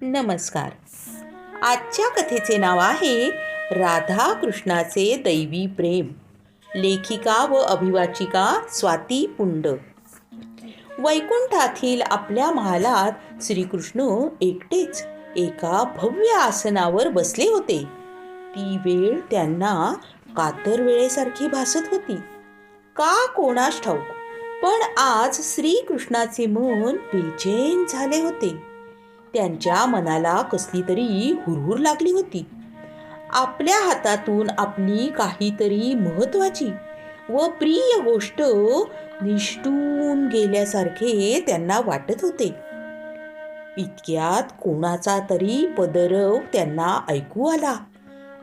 नमस्कार. आजच्या कथेचे नाव आहे राधा कृष्णाचे दैवी प्रेम. लेखिका व अभिवाचिका स्वाती पुंड. वैकुंठातील आपल्या महालात श्रीकृष्ण एकटेच एका भव्य आसनावर बसले होते. ती वेळ त्यांना कातर वेळेसारखी भासत होती. का कोणास ठाऊक पण आज श्रीकृष्णाचे मन बेचैन झाले होते. त्यांच्या मनाला कसली तरी हुरहुर लागली होती. आपल्या हातातून आपली काहीतरी महत्वाची व प्रिय गोष्ट निष्ठून गेल्यासारखे त्यांना वाटत होते. इतक्यात कोणाचा तरी पदरव त्यांना ऐकू आला.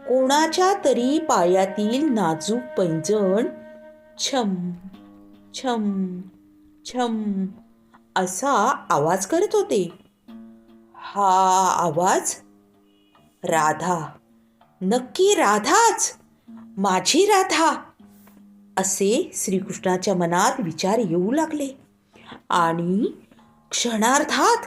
कोणाच्या तरी पायातील नाजूक पैंजण छम छम छम असा आवाज करत होते. हा आवाज? राधा. नक्की राधाच? माझी राधा. असे श्रीकृष्णाच्या मनात विचार येऊ लागले. आणि क्षणार्धात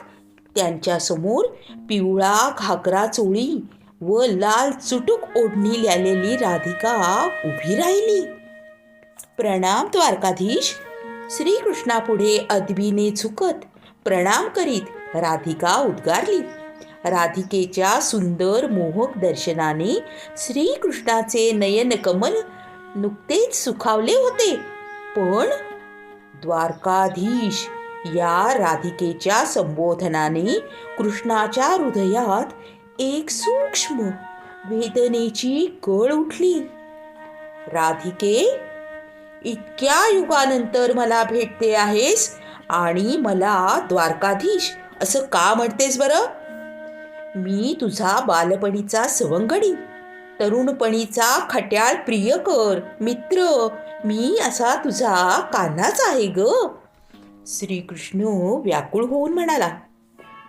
त्यांच्यासमोर पिवळा घागरा चोळी व लाल चुटूक ओढणी आलेली राधिका उभी राहिली. प्रणाम द्वारकाधीश. श्रीकृष्णापुढे अदबीने झुकत प्रणाम करीत राधिका उद्गारली. राधिकेच्या सुंदर मोहक दर्शनाने श्रीकृष्णाचे नयन कमल नुकतेच सुखावले होते. पण द्वारकाधीश या राधिकेच्या संबोधनाने कृष्णाच्या हृदयात एक सूक्ष्म वेदनेची कळ उठली. राधिके इतक्या युगानंतर मला भेटते आहेस आणि मला द्वारकाधीश असं का म्हणतेस बरं? मी तुझा बालपणीचा सवंगडी तरुणपणीचा खट्याळ प्रियकर मित्र. मी असा तुझा कानाच आहे ग. श्रीकृष्ण व्याकुळ होऊन म्हणाला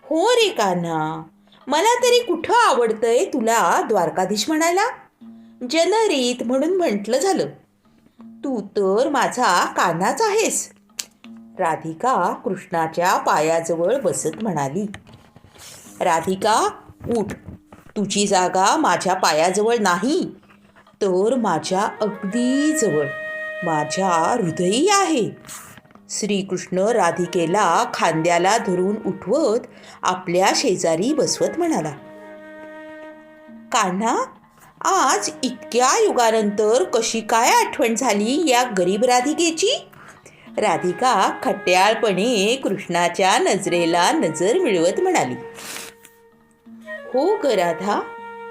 हो रे कान्हा मला तरी कुठं आवडतंय तुला द्वारकाधीश म्हणायला? जनरीत म्हणून म्हटलं झालं तू तर माझा कानाच आहेस. राधिका कृष्णाच्या पायाजवळ बसत म्हणाली राधिका उठ. तुझी जागा माझ्या पायाजवळ नाही तर माझ्या अगदी जवळ. माझ्या हृदयी आहे. श्रीकृष्ण राधिकेला खांद्याला धरून उठवत आपल्या शेजारी बसवत म्हणाला कान्हा आज इतक्या युगानंतर कशी काय आठवण झाली या गरीब राधिकेची? राधिका खट्याळपणे कृष्णाच्या नजरेला नजर मिळवत म्हणाली. हो ग राधा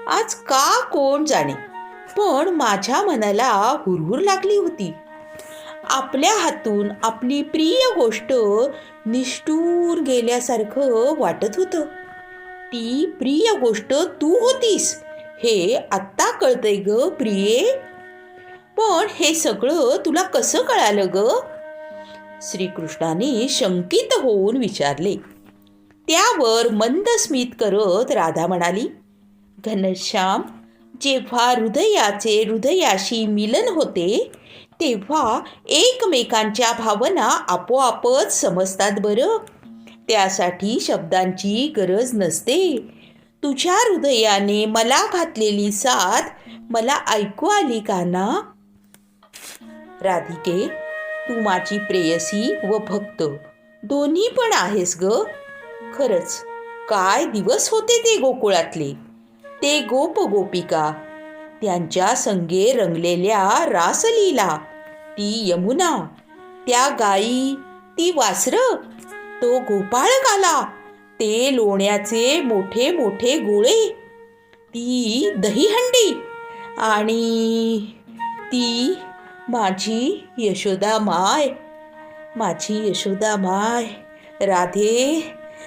आज का कोण जाणे? पण माझ्या मनाला हुरहुर लागली होती. आपल्या हातून आपली प्रिय गोष्ट निष्ठूर गेल्यासारखं वाटत होतं. ती प्रिय गोष्ट तू होतीस हे आत्ता कळतंय ग प्रिये. पण हे सगळं तुला कसं कळालं ग? श्रीकृष्णाने शंकित होऊन विचारले. त्यावर मंद स्मित करत राधा म्हणाली घनश्याम जेव्हा हृदयाचे हृदयाशी मिलन होते तेव्हा एकमेकांच्या भावना आपोआपच समजतात बरं. त्यासाठी शब्दांची गरज नसते. तुझ्या हृदयाने मला घातलेली साथ मला ऐकू आली का ना? राधिके तू माझी प्रेयसी व भक्त. दोन्ही पण आहेस ग. खरंच काय दिवस होते ते गोकुळातले. ते गोप गोपिका त्यांच्या संगे रंगलेल्या रासलीला ती यमुना त्या गाई ती वासर तो गोपाळक आला ते लोण्याचे मोठे मोठे गोळे ती दहीहंडी आणि ती माझी यशोदा माय माझी यशोदा माय. राधे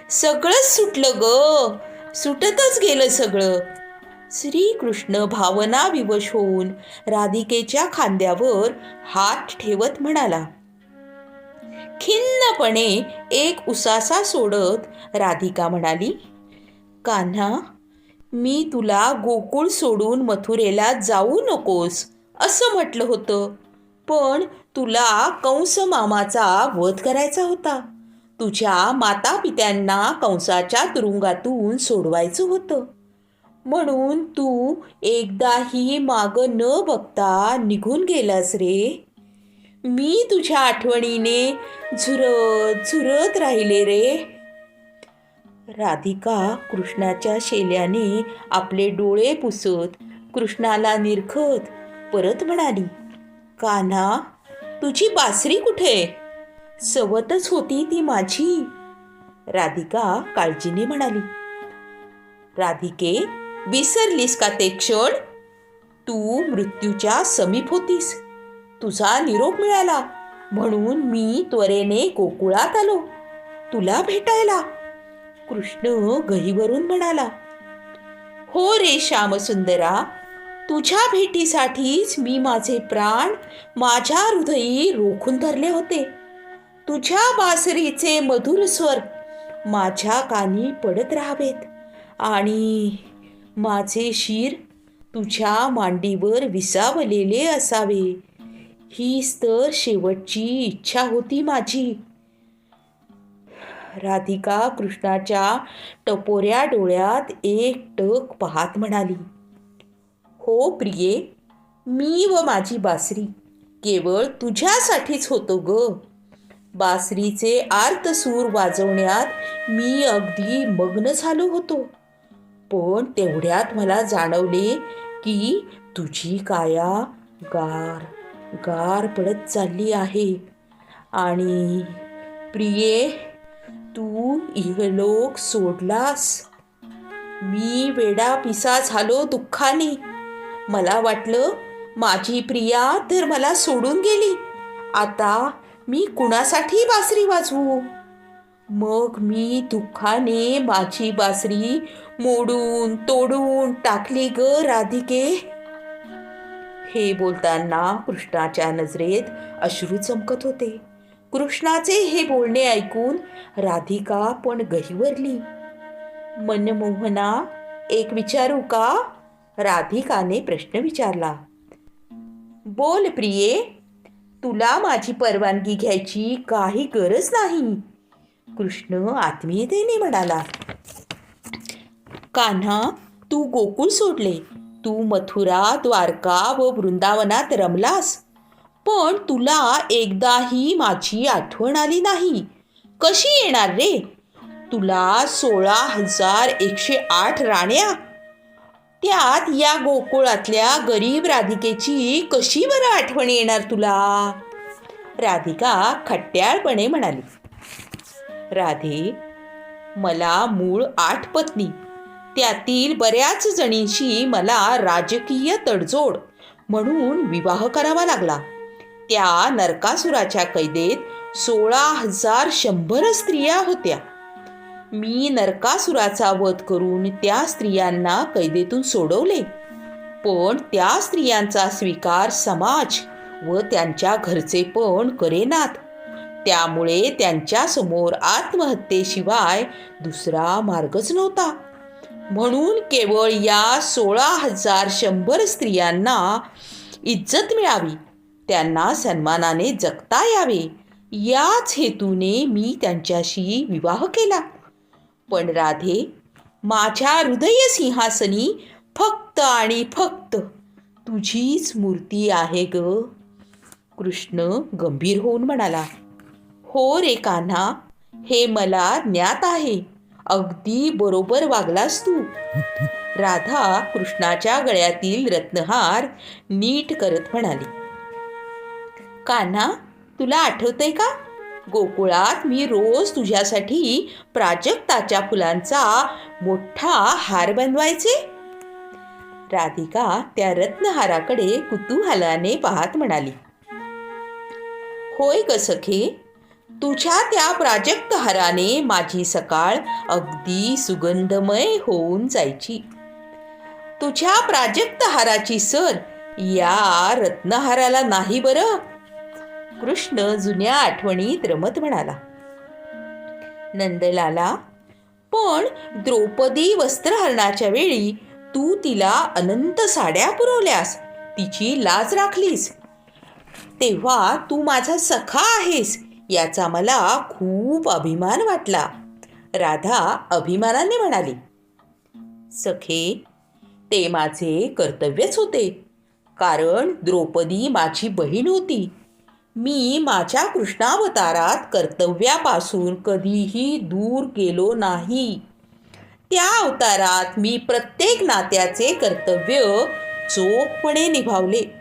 सगळंच सुटलं ग. सुटतच गेलं सगळं. श्रीकृष्ण भावना विवश होऊन राधिकेच्या खांद्यावर हात ठेवत म्हणाला खिन्नपणे एक उसासा सोडत राधिका म्हणाली कान्हा मी तुला गोकुळ सोडून मथुरेला जाऊ नकोस असं म्हटलं होतं. पण तुला कंस मामाचा वध करायचा होता. तुझ्या मातापित्यांना कंसाच्या तुरुंगातून सोडवायचं होतं. म्हणून तू एकदाही माग न बघता निघून गेलास रे. मी तुझ्या आठवणीने झुरत झुरत राहिले रे. राधिका कृष्णाच्या शेल्याने आपले डोळे पुसत कृष्णाला निरखत परत म्हणाली कान्हा तुझी बासरी कुठे? सवतच होती ती माझी. राधिका काळजीने म्हणाली. राधिके विसरलीस का ते क्षण? तू मृत्यूच्या समीप होतीस. तुझा निरोप मिळाला. म्हणून मी त्वरेने गोकुळात आलो. तुला भेटायला. कृष्ण गहीवरून म्हणाला. हो रे श्यामसुंदरा तुझ्या भेटीसाठीच मी माझे प्राण माझ्या हृदयी रोखून धरले होते. तुझ्या बासरीचे मधुर स्वर माझ्या कानी पडत राहावेत आणि माझे शिर तुझ्या मांडीवर विसावलेले असावे. हीच तर शेवटची इच्छा होती माझी. राधिका कृष्णाच्या टपोऱ्या डोळ्यात एक टक पाहत म्हणाली हो प्रिये मी व माझी बासरी केवळ तुझ्यासाठीच होतो ग. बासरीचे आर्तसूर वाजवण्यात मी अगदी मग्न झालो होतो. पण तेवढ्यात मला जाणवले की तुझी काया गार गार पडत चालली आहे. आणि प्रिये तू इहलोक सोडलास. मी वेडा पिसा झालो दुःखाने. मला वाटलं माझी प्रिया तर मला सोडून गेली. आता मी कुणासाठी बासरी वाजवू? मग मी दुःखाने माझी बासरी मोडून तोडून टाकली ग राधिके. हे बोलताना कृष्णाच्या नजरेत अश्रू चमकत होते. कृष्णाचे हे बोलणे ऐकून राधिका पण गहिवरली. मनमोहना एक विचारू का? राधिकाने प्रश्न विचारला बोल प्रिये तुला माझी परवानगी घ्यायची काही गरज नाही. कृष्ण आत्मीयतेने म्हणाला कान्हा तू गोकुळ सोडले. तू मथुरा द्वारका व वृंदावनात रमलास. पण तुला एकदाही माझी आठवण आली नाही. कशी येणार रे? तुला सोळा हजार एकशे आठ राण्या त्यात या गोकुळातल्या गरीब राधिकेची कशी बरं आठवण येणार तुला? राधिका खट्ट्याळपणे म्हणाली. राधे मला मूळ आठ पत्नी. त्यातील बऱ्याच जणींशी मला राजकीय तडजोड म्हणून विवाह करावा लागला. त्या नरकासुराच्या कैदेत सोळा हजार शंभर स्त्रिया होत्या. मी नरकासुराचा वध करून त्या स्त्रियांना कैदेतून सोडवले. पण त्या स्त्रियांचा स्वीकार समाज व त्यांच्या घरचे पण करेनात. त्यामुळे त्यांच्यासमोर आत्महत्येशिवाय दुसरा मार्गच नव्हता. म्हणून केवळ या सोळा हजार शंभर स्त्रियांना इज्जत मिळावी त्यांना सन्मानाने जगता यावे. याच हेतूने मी त्यांच्याशी विवाह केला. पण राधे माझ्या हृदय सिंहासनी फक्त आणि फक्त तुझीच मूर्ती आहे ग. कृष्ण गंभीर होऊन म्हणाला हो रे कान्हा हे मला ज्ञात आहे. अगदी बरोबर वागलास तू. राधा कृष्णाच्या गळ्यातील रत्नहार नीट करत म्हणाली कान्हा तुला आठवतंय का? गोकुळात मी रोज तुझ्यासाठी प्राजक्ताच्या फुलांचा मोठा हार बनवायचे. राधिका त्या रत्नहाराकडे कुतूहलाने पाहत म्हणाली होय ग सखे तुझ्या त्या प्राजक्त हाराने माझी सकाळ अगदी सुगंधमय होऊन जायची. तुझ्या प्राजक्त हाराची सर या रत्नहाराला नाही बरं? कृष्ण जुन्या आठवणीत रमत म्हणाला. नंदलाला पण द्रौपदी वस्त्रहरणाच्या वेळी तू तिला अनंत साड्या पुरवल्यास तिची लाज राखलीस. तेव्हा तू माझा सखा आहेस याचा मला खूप अभिमान वाटला. राधा अभिमानाने म्हणाली. सखे ते माझे कर्तव्यच होते. कारण द्रौपदी माझी बहीण होती. मी माझ्या कृष्णावतारात कर्तव्यापासून कधीही दूर गेलो नाही. त्या अवतारात मी प्रत्येक नात्याचे कर्तव्य चोखपणे निभावले.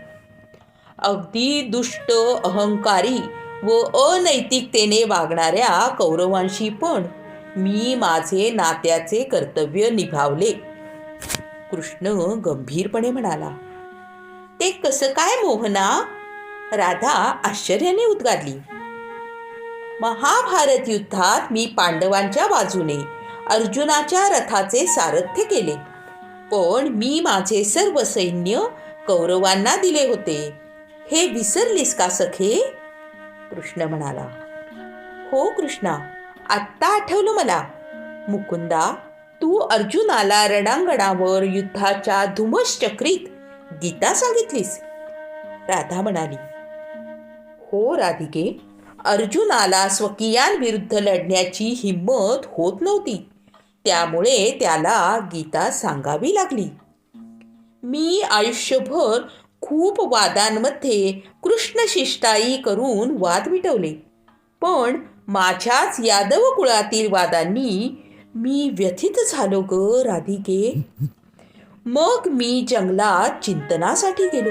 अगदी दुष्ट अहंकारी व अनैतिकतेने वागणाऱ्या कौरवांशी पण मी माझे नात्याचे कर्तव्य निभावले. कृष्ण गंभीरपणे म्हणाला ते कसं काय मोहना? राधा आश्चर्याने उद्गारली. महाभारत युद्धात मी पांडवांच्या बाजूने अर्जुनाच्या रथाचे सारथ्य केले. पण मी माझे सर्व सैन्य कौरवांना दिले होते. हे विसरलीस का सखे? कृष्ण म्हणाला. हो कृष्णा आत्ता आठवलं मला. मुकुंदा तू अर्जुनाला रणांगणावर युद्धाच्या धुमश्चक्रीत गीता सांगितलीस. राधा म्हणाली. हो राधिके. अर्जुनाला स्वकीयांविरुद्ध लढण्याची हिंमत होत नव्हती. त्यामुळे त्याला गीता सांगावी लागली. मी आयुष्यभर खूप वादांमध्ये कृष्णशिष्टाई करून वाद मिटवले. पण माझ्याच यादव कुळातील वादांनी मी व्यथित झालो ग राधिके. मग मी जंगलात चिंतनासाठी गेलो.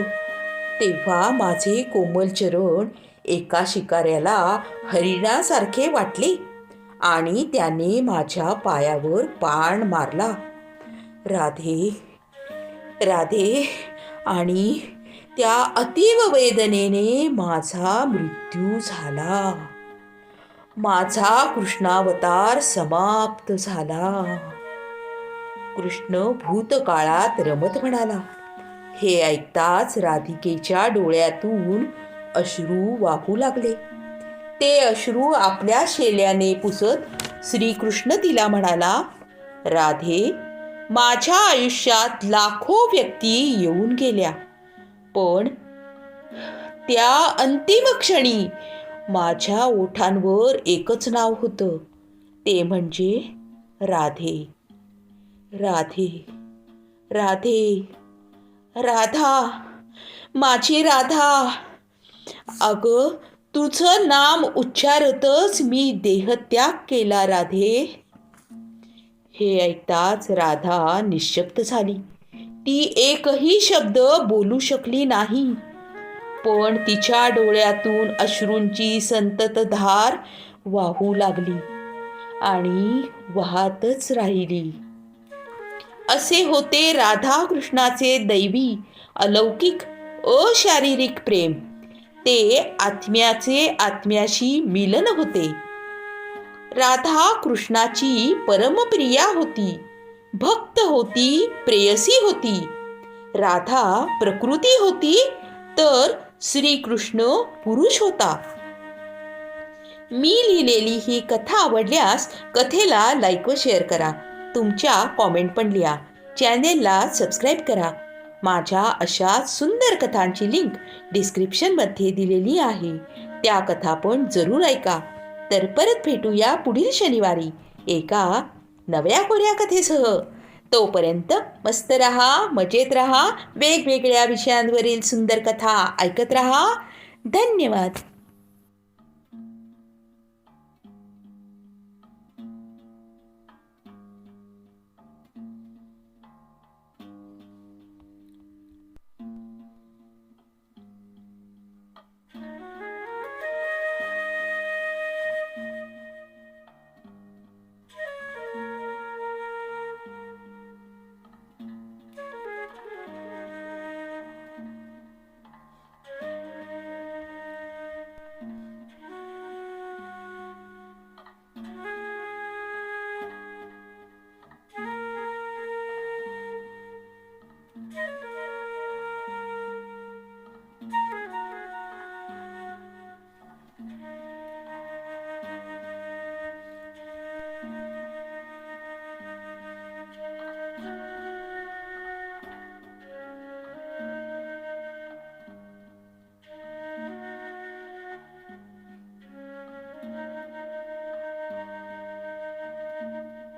तेव्हा माझे कोमल चरण एका शिकाऱ्याला हरिणासारखे वाटले आणि त्याने माझ्या पायावर पाण मारला. राधे राधे आणि त्या अतीव वेदनेने माझा मृत्यू झाला. माझा कृष्णावतार समाप्त झाला. कृष्ण भूतकाळात रमत म्हणाला हे ऐकताच राधिकेच्या डोळ्यातून अश्रू वाहू लागले. ते अश्रू आपल्या शेल्याने पुसत श्रीकृष्ण तिला म्हणाला राधे माझ्या आयुष्यात लाखो व्यक्ती येऊन गेल्या. पण त्या अंतिम क्षणी माझ्या ओठांवर एकच नाव होतं. ते म्हणजे राधे. राधे. राधे. राधा. माझी राधा. अगं तुझं नाम उच्चारतच मी देहत्याग केला राधे. हे ऐकताच राधा निशब्द झाली. ती एकही शब्द बोलू शकली नाही. पण तिच्या डोळ्यातून अश्रूंची संततधार वाहू लागली आणि वाहतच राहिली. असे होते राधा कृष्णाचे दैवी अलौकिक अशारीरिक प्रेम. ते आत्म्याचे आत्म्याशी मिलन होते. राधा कृष्णाची परमप्रिया होती. भक्त होती प्रेयसी होती. राधा प्रकृती होती तर श्रीकृष्ण पुरुष होता. मी लिहिलेली ही कथा आवडल्यास कथेला लाईक व शेअर करा. तुमच्या कॉमेंट पण लिहा. चॅनेलला सबस्क्राईब करा. माझ्या अशा सुंदर कथांची लिंक डिस्क्रिप्शनमध्ये दिलेली आहे. त्या कथा पण जरूर ऐका. तर परत भेटूया पुढील शनिवारी एका नव्या कोऱ्या कथेसह. तोपर्यंत मस्त रहा मजेत रहा वेगवेगळ्या विषयांवरील सुंदर कथा ऐकत रहा. धन्यवाद.